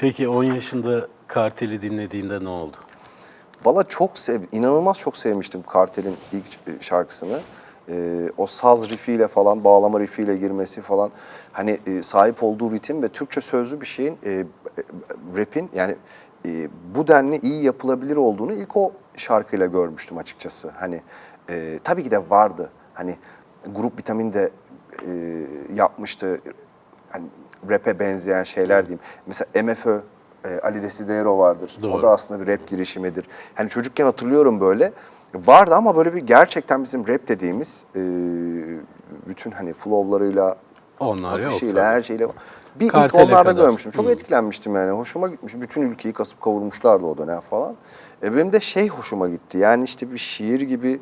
Peki 10 yaşında Kartel'i dinlediğinde ne oldu? Valla çok sev, inanılmaz çok sevmiştim Kartel'in ilk ş- şarkısını. Ee, o saz riffiyle falan, bağlama riffiyle girmesi falan. Hani e, sahip olduğu ritim ve Türkçe sözlü bir şeyin, e, e, rap'in yani e, bu denli iyi yapılabilir olduğunu ilk o şarkıyla görmüştüm açıkçası. Hani e, tabii ki de vardı. Hani Grup Vitamin de e, yapmıştı. Hani rap'e benzeyen şeyler diyeyim. Mesela MFÖ, e, Ali Desidero vardır. O Doğru. da aslında bir rap girişimidir. Hani çocukken hatırlıyorum böyle. Vardı ama böyle bir gerçekten bizim rap dediğimiz e, bütün hani flowlarıyla, Onlar yok akışıyla, tabii. her şeyle. Bir ilk Kartele onlarda kadar. görmüştüm. Çok Hı. etkilenmiştim yani. Hoşuma gitmiş. Bütün ülkeyi kasıp kavurmuşlardı o dönem falan. E, benim de şey hoşuma gitti. Yani işte bir şiir gibi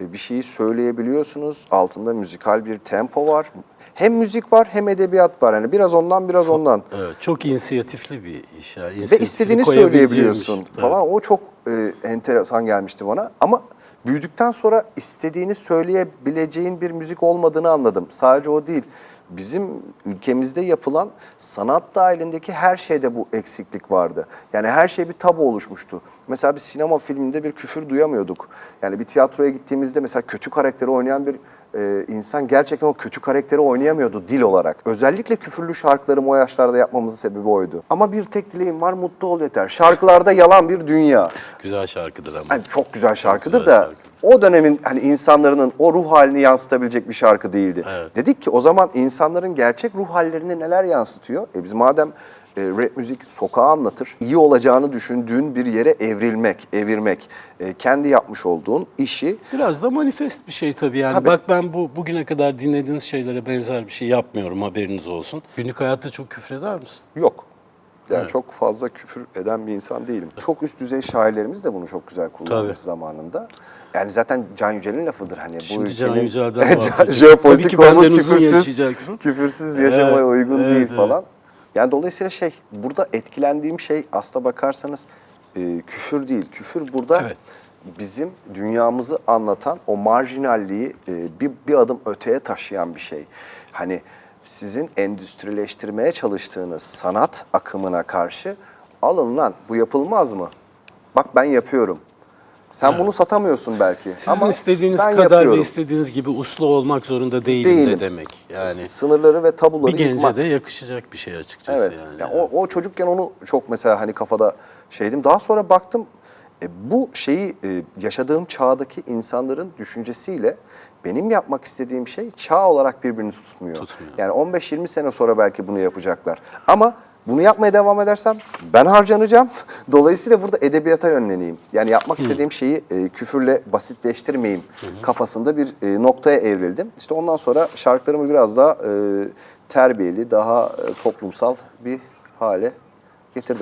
e, bir şeyi söyleyebiliyorsunuz. Altında müzikal bir tempo var. Hem müzik var hem edebiyat var. Yani biraz ondan biraz ondan. Evet, çok inisiyatifli bir iş ya. Ve istediğini söyleyebiliyorsun iş. falan. O çok e, enteresan gelmişti bana. Ama büyüdükten sonra istediğini söyleyebileceğin bir müzik olmadığını anladım. Sadece o değil. Bizim ülkemizde yapılan sanat dahilindeki her şeyde bu eksiklik vardı. Yani her şey bir tabu oluşmuştu. Mesela bir sinema filminde bir küfür duyamıyorduk. Yani bir tiyatroya gittiğimizde mesela kötü karakteri oynayan bir e, insan gerçekten o kötü karakteri oynayamıyordu dil olarak. Özellikle küfürlü şarkılarımı o yaşlarda yapmamızın sebebi oydu. Ama bir tek dileğim var mutlu ol yeter. Şarkılarda yalan bir dünya. Güzel şarkıdır ama. Hani çok güzel şarkıdır güzel da şarkı. O dönemin hani insanların o ruh halini yansıtabilecek bir şarkı değildi. Evet. Dedik ki o zaman insanların gerçek ruh hallerini neler yansıtıyor? E biz madem e, rap müzik sokağı anlatır, iyi olacağını düşündüğün bir yere evrilmek, evirmek, e, kendi yapmış olduğun işi Biraz da manifest bir şey tabii yani. Tabii. Bak ben bu bugüne kadar dinlediğiniz şeylere benzer bir şey yapmıyorum haberiniz olsun. Günlük hayatta çok küfreder misin? Yok. Yani Evet. çok fazla küfür eden bir insan değilim. Çok üst düzey şairlerimiz de bunu çok güzel kullanmış Tabii. zamanında. Yani zaten Can Yücel'in lafıdır hani bu Şimdi ülkenin Can Yücel'den bahsedeceğim. jeopolitik uzun küfürsüz, küfürsüz yaşamaya Evet, uygun evet, değil evet. falan. Yani dolayısıyla şey burada etkilendiğim şey aslına bakarsanız e, küfür değil. Küfür burada Evet. bizim dünyamızı anlatan o marjinalliği e, bir, bir adım öteye taşıyan bir şey. Hani sizin endüstrileştirmeye çalıştığınız sanat akımına karşı alın lan bu yapılmaz mı? Bak ben yapıyorum. Sen bunu satamıyorsun belki. Sizin ama istediğiniz kadar yapıyorum. ve istediğiniz gibi uslu olmak zorunda değilim, Değilim. de demek. Yani Sınırları ve tabuları bir gence yıkmak. de yakışacak bir şey açıkçası Evet. yani. Yani o, o çocukken onu çok mesela hani kafada şeydim. Daha sonra baktım e, bu şeyi e, yaşadığım çağdaki insanların düşüncesiyle benim yapmak istediğim şey çağ olarak birbirini tutmuyor. Tutmuyor. Yani 15-20 sene sonra belki bunu yapacaklar. Ama bunu yapmaya devam edersem ben harcanacağım. Dolayısıyla burada edebiyata yönleneyim. Yani yapmak istediğim şeyi e, küfürle basitleştirmeyeyim kafasında bir e, noktaya evrildim. İşte ondan sonra şarkılarımı biraz daha e, terbiyeli, daha e, toplumsal bir hale getirdim.